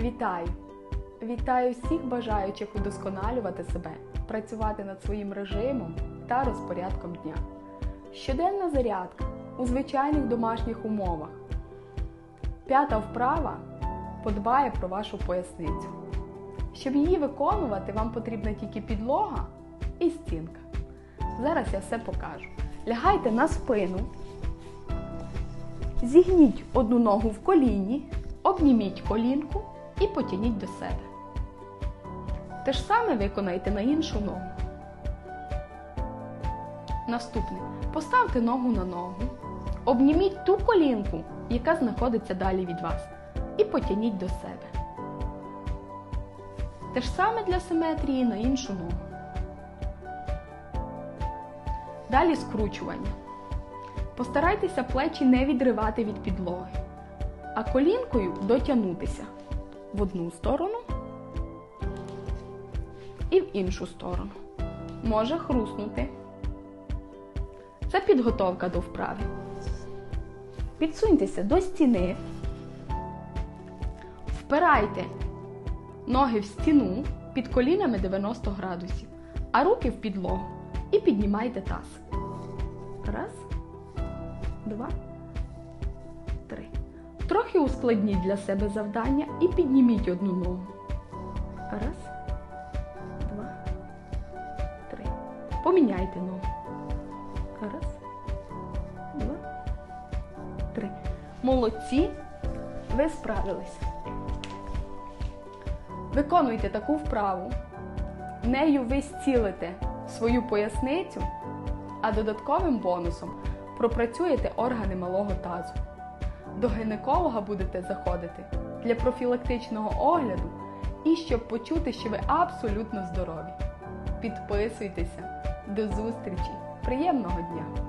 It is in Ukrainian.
Вітаю! Вітаю всіх бажаючих удосконалювати себе, працювати над своїм режимом та розпорядком дня. Щоденна зарядка у звичайних домашніх умовах. П'ята вправа подбає про вашу поясницю. Щоб її виконувати, вам потрібна тільки підлога і стінка. Зараз я все покажу. Лягайте на спину, зігніть одну ногу в коліні, обніміть колінку і потягніть до себе. Те ж саме виконайте на іншу ногу. Наступне. Поставте ногу на ногу, обніміть ту колінку, яка знаходиться далі від вас, і потягніть до себе. Те ж саме для симетрії на іншу ногу. Далі скручування. Постарайтеся плечі не відривати від підлоги, а колінкою дотягнутися в одну сторону і в іншу сторону. Може хруснути. Це підготовка до вправи. Підсуньтеся до стіни, впирайте ноги в стіну під колінами 90 градусів, а руки в підлогу і піднімайте таз. Раз, два, три. Трохи ускладніть для себе завдання і підніміть одну ногу. Раз, два, три. Поміняйте ногу. Раз, два, три. Молодці. Ви справилися. Виконуйте таку вправу. Нею ви зцілите свою поясницю, а додатковим бонусом пропрацюєте органи малого тазу. До гінеколога будете заходити для профілактичного огляду і щоб почути, що ви абсолютно здорові. Підписуйтеся. До зустрічі! Приємного дня!